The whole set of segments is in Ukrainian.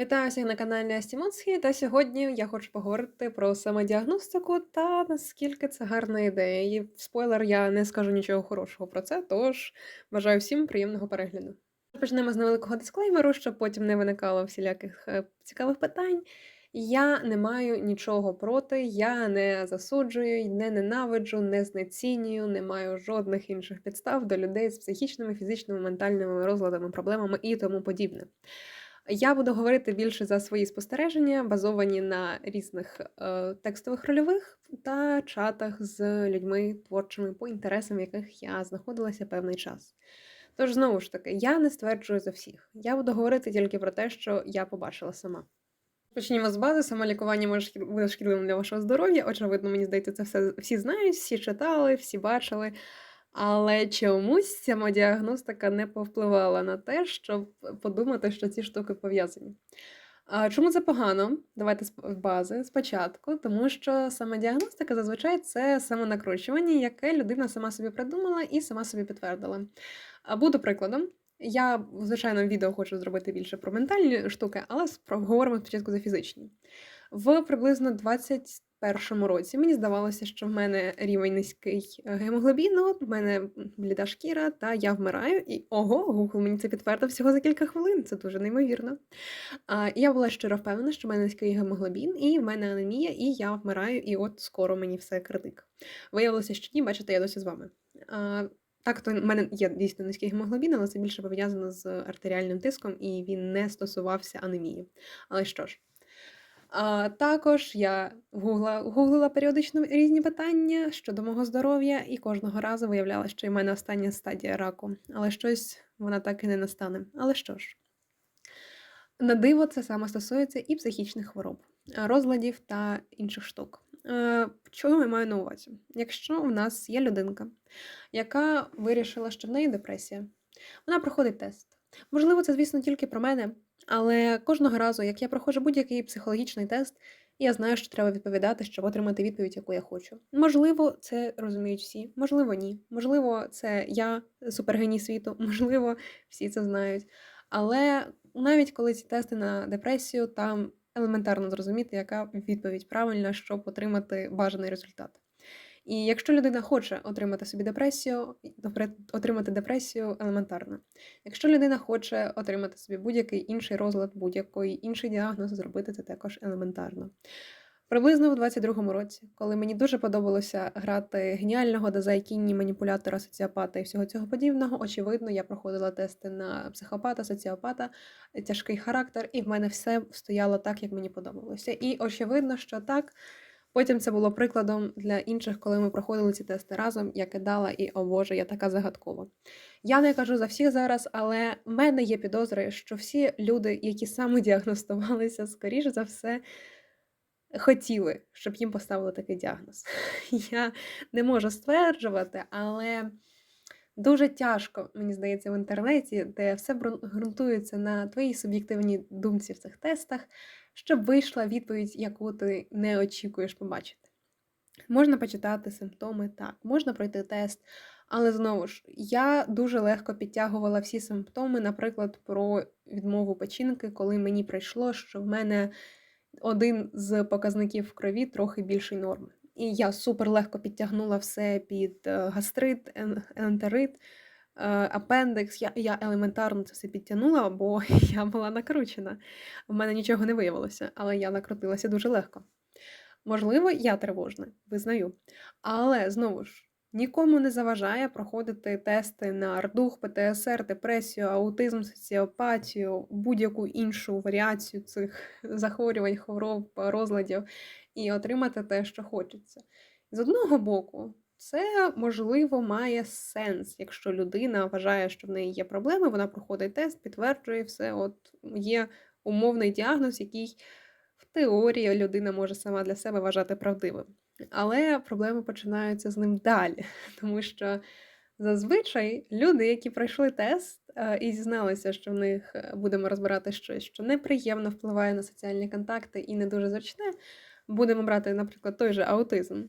Вітаю всіх на каналі Астімонсхі, та сьогодні я хочу поговорити про самодіагностику та наскільки це гарна ідея. І спойлер, я не скажу нічого хорошого про це, тож бажаю всім приємного перегляду. Почнемо з невеликого дисклеймеру, щоб потім не виникало всіляких е, цікавих питань. Я не маю нічого проти, я не засуджую, не ненавиджу, не знецінюю, не маю жодних інших підстав до людей з психічними, фізичними, ментальними розладами, проблемами і тому подібне. Я буду говорити більше за свої спостереження, базовані на різних е, текстових рольових та чатах з людьми творчими по інтересам, яких я знаходилася певний час. Тож, знову ж таки, я не стверджую за всіх. Я буду говорити тільки про те, що я побачила сама. Почнімо з бази. Самолікування може шкід- бути шкідливим для вашого здоров'я. Очевидно, мені здається, це все всі знають, всі читали, всі бачили. Але чомусь самодіагностика не повпливала на те, щоб подумати, що ці штуки пов'язані. Чому це погано? Давайте з бази спочатку, тому що самодіагностика зазвичай це самонакручування, яке людина сама собі придумала і сама собі підтвердила. Буду прикладом. Я в відео хочу зробити більше про ментальні штуки, але говоримо спочатку за фізичні. В приблизно 21-му році мені здавалося, що в мене рівень низький е, гемоглобіну, в мене бліда шкіра, та я вмираю. І ого, Google мені це підтвердив всього за кілька хвилин. Це дуже неймовірно. А, я була щиро впевнена, що в мене низький гемоглобін, і в мене анемія, і я вмираю, і от скоро мені все критик. Виявилося, що ні, бачите, я досі з вами. А, так, то в мене є дійсно низький гемоглобін, але це більше пов'язано з артеріальним тиском, і він не стосувався анемії. Але що ж. А, також я гугла, гуглила періодично різні питання щодо мого здоров'я, і кожного разу виявляла, що в мене остання стадія раку, але щось вона так і не настане. Але що ж, на диво, це саме стосується і психічних хвороб, розладів та інших штук. Е, Чого я маю на увазі? Якщо в нас є людинка, яка вирішила, що в неї депресія, вона проходить тест. Можливо, це, звісно, тільки про мене, але кожного разу, як я проходжу будь-який психологічний тест, я знаю, що треба відповідати, щоб отримати відповідь, яку я хочу. Можливо, це розуміють всі, можливо, ні. Можливо, це я супергеній світу, можливо, всі це знають. Але навіть коли ці тести на депресію, там елементарно зрозуміти, яка відповідь правильна, щоб отримати бажаний результат. І якщо людина хоче отримати собі депресію, отримати депресію елементарно. Якщо людина хоче отримати собі будь-який інший розлад, будь-який інший діагноз, зробити це також елементарно. Приблизно в 22-му році, коли мені дуже подобалося грати геніального дизайкінні маніпулятора, соціопата і всього цього подібного, очевидно, я проходила тести на психопата, соціопата, тяжкий характер, і в мене все стояло так, як мені подобалося. І очевидно, що так. Потім це було прикладом для інших, коли ми проходили ці тести разом. Я кидала і, о Боже, я така загадкова. Я не кажу за всіх зараз, але в мене є підозри, що всі люди, які самодіагностувалися, скоріш за все, хотіли, щоб їм поставили такий діагноз. Я не можу стверджувати, але дуже тяжко, мені здається, в інтернеті, де все ґрунтується на твоїй суб'єктивній думці в цих тестах, щоб вийшла відповідь, яку ти не очікуєш побачити. Можна почитати симптоми, так, можна пройти тест, але знову ж, я дуже легко підтягувала всі симптоми, наприклад, про відмову печінки, коли мені прийшло, що в мене один з показників в крові трохи більший норми. І я супер легко підтягнула все під е, гастрит, ен- ентерит, апендекс. Я, я елементарно це все підтягнула, бо я була накручена. У мене нічого не виявилося, але я накрутилася дуже легко. Можливо, я тривожна, визнаю. Але знову ж, нікому не заважає проходити тести на РДУХ, ПТСР, депресію, аутизм, соціопатію, будь-яку іншу варіацію цих захворювань, хвороб, розладів і отримати те, що хочеться. З одного боку, це можливо має сенс, якщо людина вважає, що в неї є проблеми, вона проходить тест, підтверджує все. От є умовний діагноз, який в теорії людина може сама для себе вважати правдивим. Але проблеми починаються з ним далі, тому що зазвичай люди, які пройшли тест е, і дізналися, що в них е, будемо розбирати щось, що неприємно впливає на соціальні контакти і не дуже зручне, будемо брати, наприклад, той же аутизм.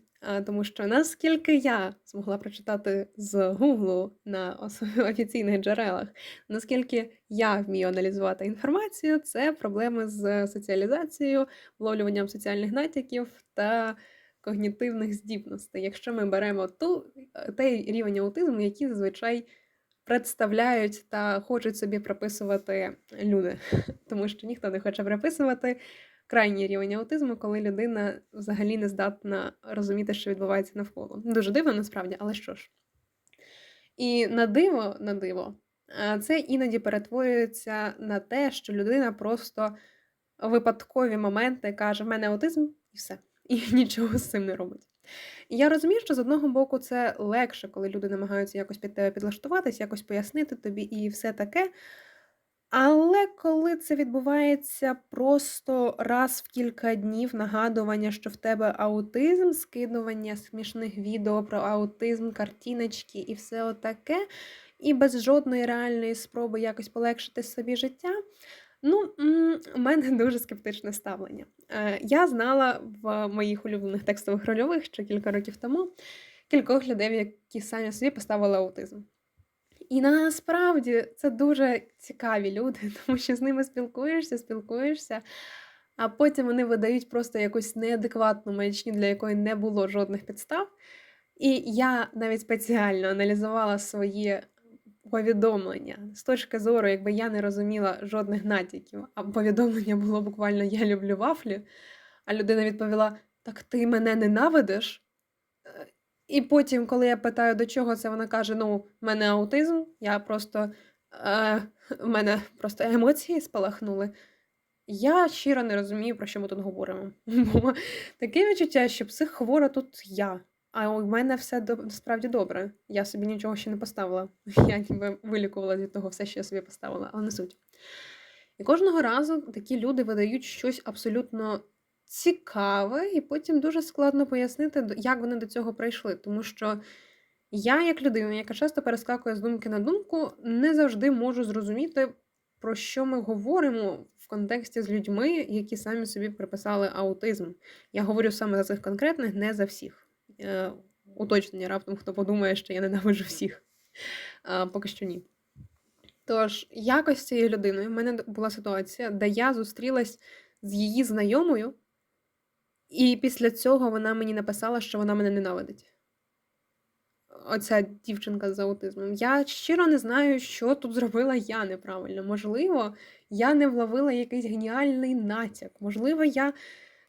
Тому що наскільки я змогла прочитати з Гуглу на офіційних джерелах, наскільки я вмію аналізувати інформацію, це проблеми з соціалізацією, вловлюванням соціальних натяків та когнітивних здібностей. Якщо ми беремо ту, е, той рівень аутизму, який зазвичай представляють та хочуть собі приписувати люди, тому що ніхто не хоче приписувати крайній рівень аутизму, коли людина взагалі не здатна розуміти, що відбувається навколо. Дуже дивно насправді, але що ж. І на диво, на диво, е, це іноді перетворюється на те, що людина просто випадкові моменти каже: в мене аутизм і все. І нічого з цим не робить. І я розумію, що з одного боку це легше, коли люди намагаються якось під тебе підлаштуватись, якось пояснити тобі і все таке. Але коли це відбувається просто раз в кілька днів нагадування, що в тебе аутизм, скидування смішних відео про аутизм, картиночки і все отаке, і без жодної реальної спроби якось полегшити собі життя. Ну, у мене дуже скептичне ставлення. Е, Я знала в моїх улюблених текстових рольових ще кілька років тому кількох людей, які самі собі поставили аутизм. І насправді це дуже цікаві люди, тому що з ними спілкуєшся, спілкуєшся, а потім вони видають просто якусь неадекватну маячню, для якої не було жодних підстав. І я навіть спеціально аналізувала свої повідомлення з точки зору, якби я не розуміла жодних натяків, а повідомлення було буквально Я люблю вафлі, а людина відповіла: Так ти мене ненавидиш? І потім, коли я питаю, до чого це, вона каже: Ну, в мене аутизм, я просто е, мене просто емоції спалахнули. Я щиро не розумію, про що ми тут говоримо. Бо таке відчуття, що психхвора тут я. А у мене все доб- справді добре. Я собі нічого ще не поставила. Я ніби вилікувала від того все, що я собі поставила, але не суть. І кожного разу такі люди видають щось абсолютно цікаве, і потім дуже складно пояснити, як вони до цього прийшли. Тому що я, як людина, яка часто перескакує з думки на думку, не завжди можу зрозуміти, про що ми говоримо в контексті з людьми, які самі собі приписали аутизм. Я говорю саме за цих конкретних, не за всіх. Е, Уточнення раптом, хто подумає, що я ненавиджу всіх. А, Поки що ні. Тож, якось цією людиною в мене була ситуація, де я зустрілась з її знайомою, і після цього вона мені написала, що вона мене ненавидить. Оця дівчинка з аутизмом. Я щиро не знаю, що тут зробила я неправильно. Можливо, я не вловила якийсь геніальний натяк. Можливо, я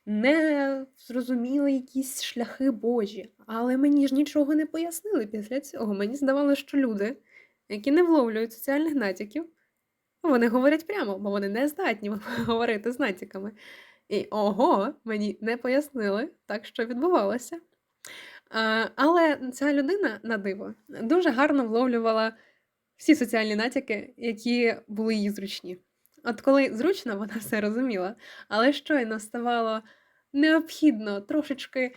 не зрозуміла якісь шляхи Божі. Але мені ж нічого не пояснили після цього. Мені здавалося, що люди, які не вловлюють соціальних натяків, вони говорять прямо, бо вони не здатні говорити з натяками. І ого, мені не пояснили, так що відбувалося. Але ця людина на диво дуже гарно вловлювала всі соціальні натяки, які були їй зручні. От коли зручно, вона все розуміла, але щойно ставало необхідно трошечки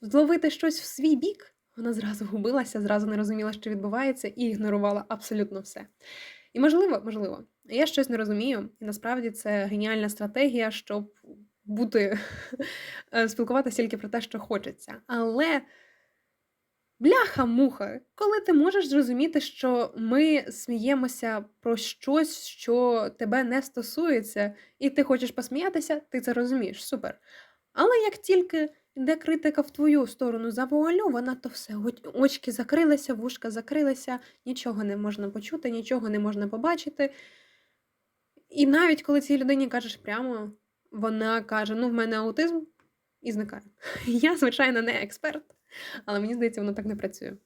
зловити щось в свій бік, вона зразу губилася, зразу не розуміла, що відбувається, і ігнорувала абсолютно все. І можливо, можливо, я щось не розумію, і насправді це геніальна стратегія, щоб бути е, спілкуватися тільки про те, що хочеться. Але бляха-муха, коли ти можеш зрозуміти, що ми сміємося про щось, що тебе не стосується, і ти хочеш посміятися, ти це розумієш, супер. Але як тільки йде критика в твою сторону завуальована, то все, очки закрилися, вушка закрилися, нічого не можна почути, нічого не можна побачити. І навіть коли цій людині кажеш прямо, вона каже: ну, в мене аутизм і зникає. Я, звичайно, не експерт, але мені здається, воно так не працює.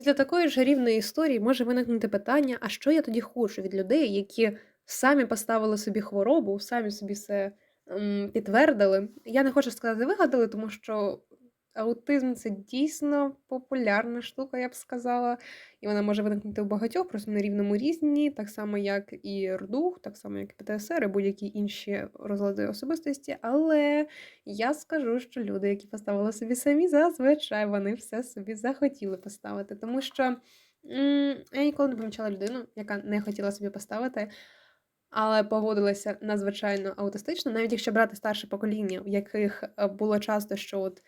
Для такої ж рівної історії може виникнути питання: а що я тоді хочу від людей, які самі поставили собі хворобу, самі собі все підтвердили. Я не хочу сказати вигадали, тому що аутизм це дійсно популярна штука, я б сказала. І вона може виникнути у багатьох, просто на рівному різні, так само, як і РДУХ, так само, як і ПТСР, і будь-які інші розлади особистості. Але я скажу, що люди, які поставили собі самі, зазвичай вони все собі захотіли поставити. Тому що м, я ніколи не помічала людину, яка не хотіла собі поставити. але поводилися надзвичайно аутистично, навіть якщо брати старше покоління, в яких е, було часто, що от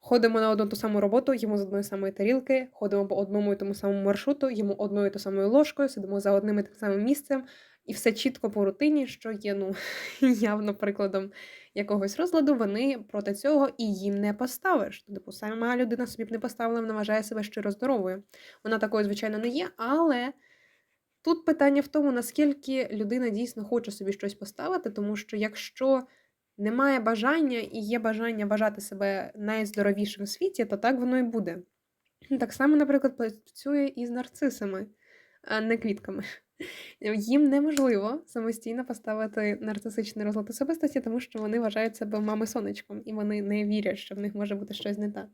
ходимо на одну ту саму роботу, їмо з одної самої тарілки, ходимо по одному і тому самому маршруту, їмо одною і ту самою ложкою, сидимо за одним і тим самим місцем, і все чітко по рутині, що є ну явно прикладом якогось розладу, вони проти цього і їм не поставиш. Типу, сама людина собі б не поставила, вона вважає себе щиро здоровою. Вона такою, звичайно, не є, але тут питання в тому, наскільки людина дійсно хоче собі щось поставити, тому що якщо немає бажання і є бажання вважати себе найздоровішим в світі, то так воно і буде. Так само, наприклад, працює і з нарцисами, а не квітками. Їм неможливо самостійно поставити нарцисичний розлад особистості, тому що вони вважають себе мами сонечком, і вони не вірять, що в них може бути щось не так.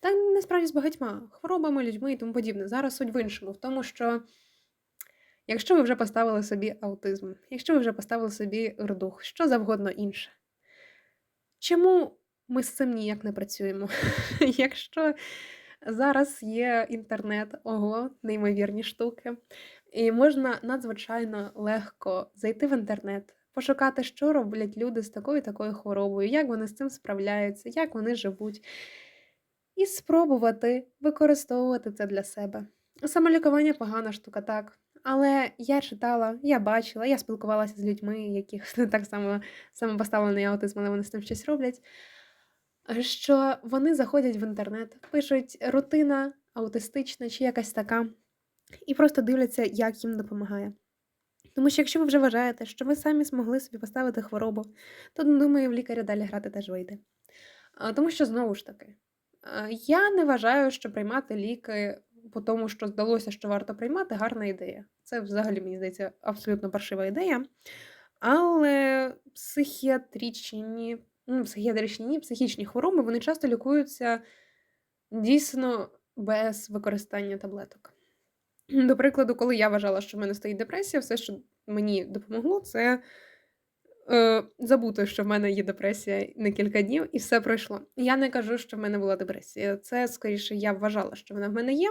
Та насправді з багатьма хворобами, людьми і тому подібне. Зараз суть в іншому, в тому, що якщо ви вже поставили собі аутизм, якщо ви вже поставили собі рдух, що завгодно інше. Чому ми з цим ніяк не працюємо? Якщо зараз є інтернет, ого, неймовірні штуки, і можна надзвичайно легко зайти в інтернет, пошукати, що роблять люди з такою такою хворобою, як вони з цим справляються, як вони живуть, і спробувати використовувати це для себе. Самолікування погана штука, так. Але я читала, я бачила, я спілкувалася з людьми, яких так само самопоставлений аутизм, але вони з цим щось роблять. Що вони заходять в інтернет, пишуть рутина аутистична чи якась така, і просто дивляться, як їм допомагає. Тому що якщо ви вже вважаєте, що ви самі змогли собі поставити хворобу, то думаю, в лікаря далі грати теж вийде. Тому що знову ж таки, я не вважаю, що приймати ліки по тому, що здалося, що варто приймати, гарна ідея. Це взагалі, мені здається, абсолютно паршива ідея. Але психіатричні, ну, психіатричні, психічні хвороби вони часто лікуються дійсно без використання таблеток. До прикладу, коли я вважала, що в мене стоїть депресія, все, що мені допомогло, це е, забути, що в мене є депресія на кілька днів, і все пройшло. Я не кажу, що в мене була депресія. Це скоріше я вважала, що вона в мене є.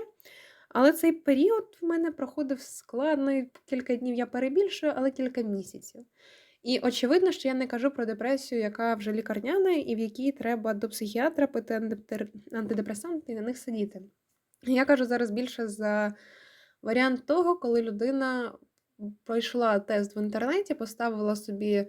Але цей період в мене проходив складно, кілька днів я перебільшую, але кілька місяців. І очевидно, що я не кажу про депресію, яка вже лікарняна, і в якій треба до психіатра пити антидепресанти і на них сидіти. Я кажу зараз більше за варіант того, коли людина пройшла тест в інтернеті, поставила собі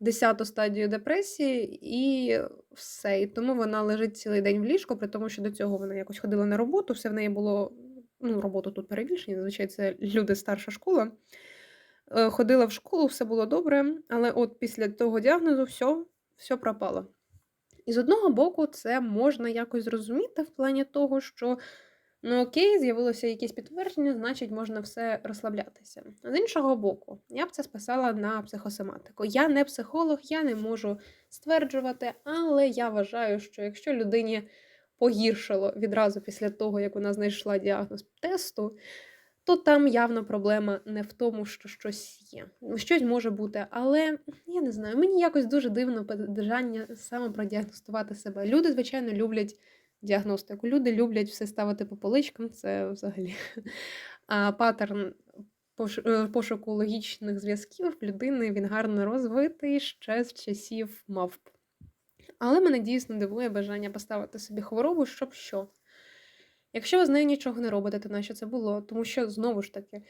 десяту стадію депресії і все. І тому вона лежить цілий день в ліжку, при тому, що до цього вона якось ходила на роботу, все в неї було ну, роботу тут перебільшення, зазвичай це люди старша школа. Е, ходила в школу, все було добре, але от після того діагнозу все, все пропало. І з одного боку, це можна якось зрозуміти в плані того, що ну окей, з'явилося якесь підтвердження, значить, можна все розслаблятися. З іншого боку, я б це списала на психосоматику. Я не психолог, я не можу стверджувати, але я вважаю, що якщо людині погіршило відразу після того, як вона знайшла діагноз тесту, то там явно проблема не в тому, що щось є. Щось може бути, але я не знаю, мені якось дуже дивно бажання саме продіагностувати себе. Люди, звичайно, люблять діагностику. Люди люблять все ставити по поличкам, це взагалі а паттерн е, пошуку логічних зв'язків людини він гарно розвитий ще з часів мавп. Але мене дійсно дивує бажання поставити собі хворобу, щоб що. Якщо ви з нею нічого не робите, то нащо це було? Тому що, знову ж таки,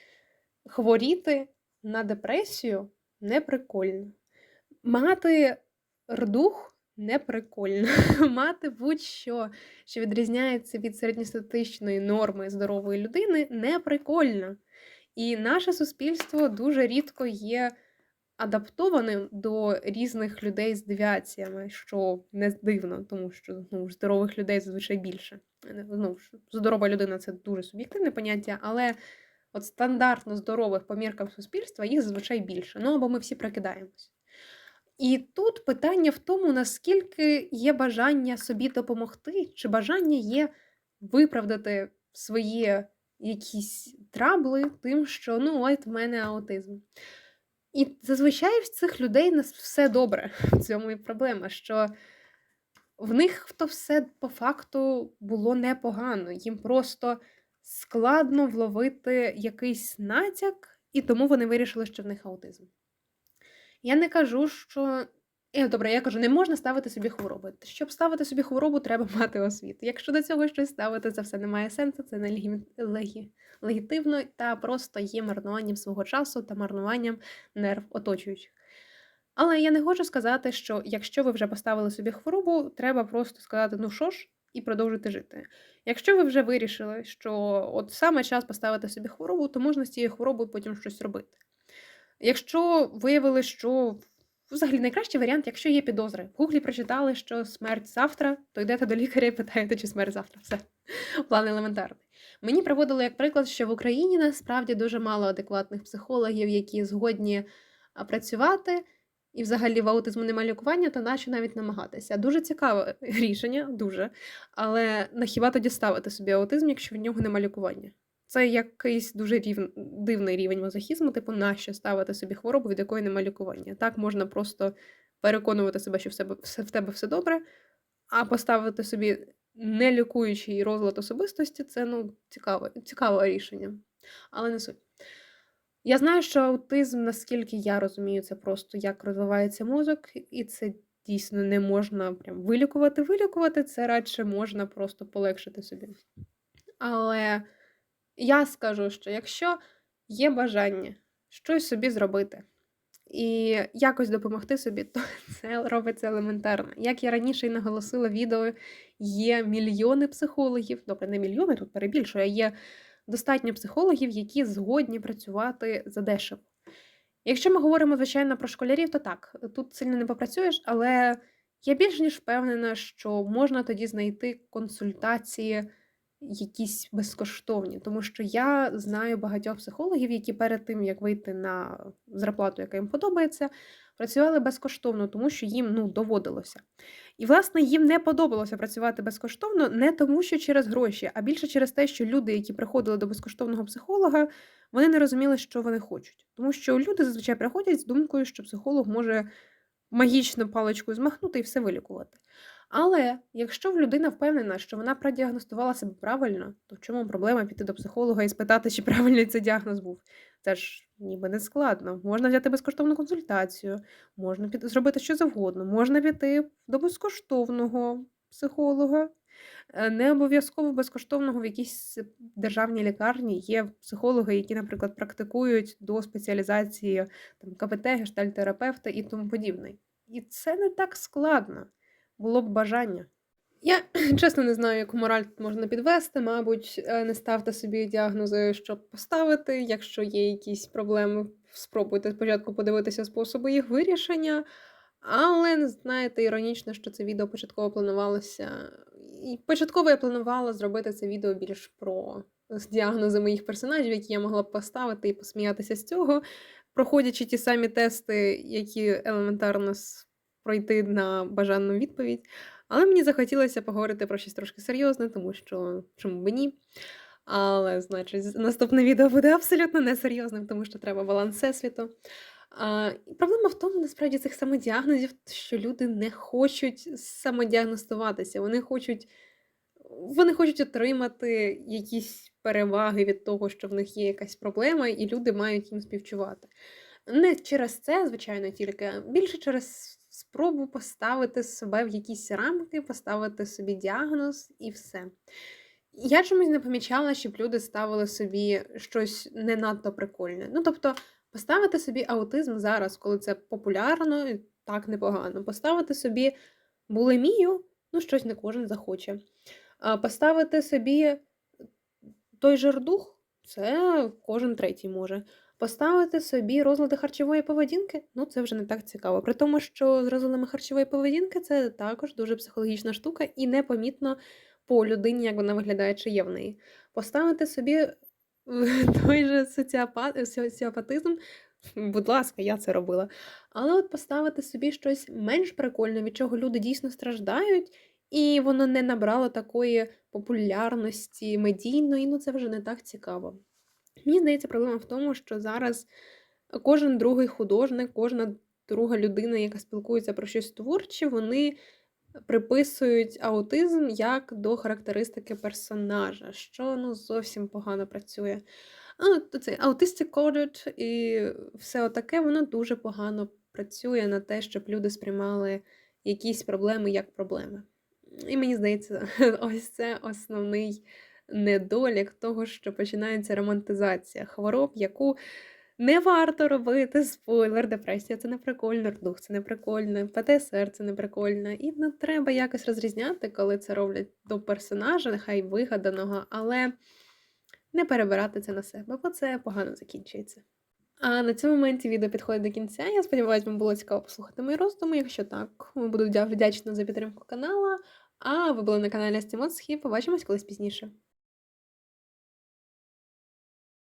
хворіти на депресію не прикольно. Мати рдух не прикольно. Мати будь-що, що відрізняється від середньостатичної норми здорової людини, не прикольно. І наше суспільство дуже рідко є адаптованим до різних людей з девіаціями, що не дивно, тому що ну, здорових людей зазвичай більше. Ну, Здорова людина це дуже суб'єктивне поняття, але от стандартно здорових по міркам суспільства їх зазвичай більше. Ну або ми всі прокидаємось. І тут питання в тому, наскільки є бажання собі допомогти, чи бажання є виправдати свої якісь трабли тим, що ну, от в мене аутизм. І зазвичай в цих людей нас все добре. В цьому і проблема, що в них то все по факту було непогано. Їм просто складно вловити якийсь натяк і тому вони вирішили, що в них аутизм. Я не кажу, що. Е, Добре, я кажу, не можна ставити собі хвороби. Щоб ставити собі хворобу, треба мати освіту. Якщо до цього щось ставити, це все не має сенсу, це не легі... легі... легітимно та просто є марнуванням свого часу та марнуванням нерв оточуючих. Але я не хочу сказати, що якщо ви вже поставили собі хворобу, треба просто сказати, ну що ж, і продовжити жити. Якщо ви вже вирішили, що от саме час поставити собі хворобу, то можна з цією хворобою потім щось робити. Якщо виявили, що взагалі найкращий варіант, якщо є підозри, в гуглі прочитали, що смерть завтра, то йдете до лікаря і питаєте, чи смерть завтра. Все. План елементарний. Мені приводили як приклад, що в Україні насправді дуже мало адекватних психологів, які згодні працювати. І взагалі в аутизму немає лікування, то наче навіть намагатися. Дуже цікаве рішення, дуже. Але на хіба тоді ставити собі аутизм, якщо в нього немає лікування? Це якийсь дуже рів... дивний рівень мазохізму, типу, нащо ставити собі хворобу, від якої немає лікування. Так можна просто переконувати себе, що в, себе, в тебе все добре, а поставити собі нелікуючий розлад особистості це ну, цікаве, цікаве рішення. Але не суть. Я знаю, що аутизм, наскільки я розумію, це просто як розвивається мозок, і це дійсно не можна прям вилікувати. Вилікувати це радше можна просто полегшити собі. Але я скажу, що якщо є бажання щось собі зробити і якось допомогти собі, то це робиться елементарно. Як я раніше й наголосила відео, є мільйони психологів, добре, не мільйони, тут перебільшую, а є достатньо психологів, які згодні працювати задешево. Якщо ми говоримо, звичайно, про школярів, то так, тут сильно не попрацюєш, але я більш ніж впевнена, що можна тоді знайти консультації якісь безкоштовні, тому що я знаю багатьох психологів, які перед тим, як вийти на зарплату, яка їм подобається, працювали безкоштовно, тому що їм ну, доводилося. І, власне, їм не подобалося працювати безкоштовно, не тому, що через гроші, а більше через те, що люди, які приходили до безкоштовного психолога, вони не розуміли, що вони хочуть. Тому що люди зазвичай приходять з думкою, що психолог може магічно паличкою змахнути і все вилікувати. Але якщо людина впевнена, що вона продіагностувала себе правильно, то в чому проблема піти до психолога і спитати, чи правильний цей діагноз був? Це ж ніби не складно. Можна взяти безкоштовну консультацію, можна піти зробити що завгодно, можна піти до безкоштовного психолога. Е, Не обов'язково безкоштовного в якійсь державній лікарні є психологи, які, наприклад, практикують до спеціалізації там, КПТ, гештальтерапевта і тому подібне. І це не так складно було б бажання. Я чесно не знаю, яку мораль тут можна підвести. Мабуть, е, не ставте собі діагнози, щоб поставити. Якщо є якісь проблеми, спробуйте спочатку подивитися способи їх вирішення. Але знаєте, іронічно, що це відео початково планувалося. І початково я планувала зробити це відео більш про діагнози моїх персонажів, які я могла б поставити і посміятися з цього, проходячи ті самі тести, які елементарно пройти на бажану відповідь. Але мені захотілося поговорити про щось трошки серйозне, тому що чому б ні. Але, значить, наступне відео буде абсолютно несерйозним, тому що треба баланс всесвіту. А, Проблема в тому, насправді, цих самодіагнозів, що люди не хочуть самодіагностуватися. Вони хочуть вони хочуть отримати якісь переваги від того, що в них є якась проблема, і люди мають їм співчувати. Не через це, звичайно, тільки більше через спробу поставити себе в якісь рамки, поставити собі діагноз і все. Я чомусь не помічала, щоб люди ставили собі щось не надто прикольне. Ну, тобто, поставити собі аутизм зараз, коли це популярно, і так непогано. Поставити собі булимію, ну, щось не кожен захоче. Поставити собі той жердух, це кожен третій може. Поставити собі розлади харчової поведінки, ну це вже не так цікаво. При тому, що з розладами харчової поведінки це також дуже психологічна штука, і непомітно по людині, як вона виглядає, чи є в неї. Поставити собі той же соціопат, соціопатизм, будь ласка, я це робила. Але от поставити собі щось менш прикольне, від чого люди дійсно страждають, і воно не набрало такої популярності медійної, ну це вже не так цікаво. Мені здається, проблема в тому, що зараз кожен другий художник, кожна друга людина, яка спілкується про щось творче, вони приписують аутизм як до характеристики персонажа, що ну, зовсім погано працює. Ну, цей autistic coded і все отаке, воно дуже погано працює на те, щоб люди сприймали якісь проблеми як проблеми. І мені здається, ось це основний недолік того, що починається романтизація хвороб, яку не варто робити. Спойлер, депресія це не прикольно, рдух це не прикольно, ПТСР це не прикольно. І не треба якось розрізняти, коли це роблять до персонажа, нехай вигаданого, але не перебирати це на себе, бо це погано закінчується. А на цьому моменті відео підходить до кінця. Я сподіваюся, вам було цікаво послухати мої роздуми. Якщо так, буду вдя- вдячна за підтримку канала. А ви були на каналі Стімоцхі. Побачимось колись пізніше.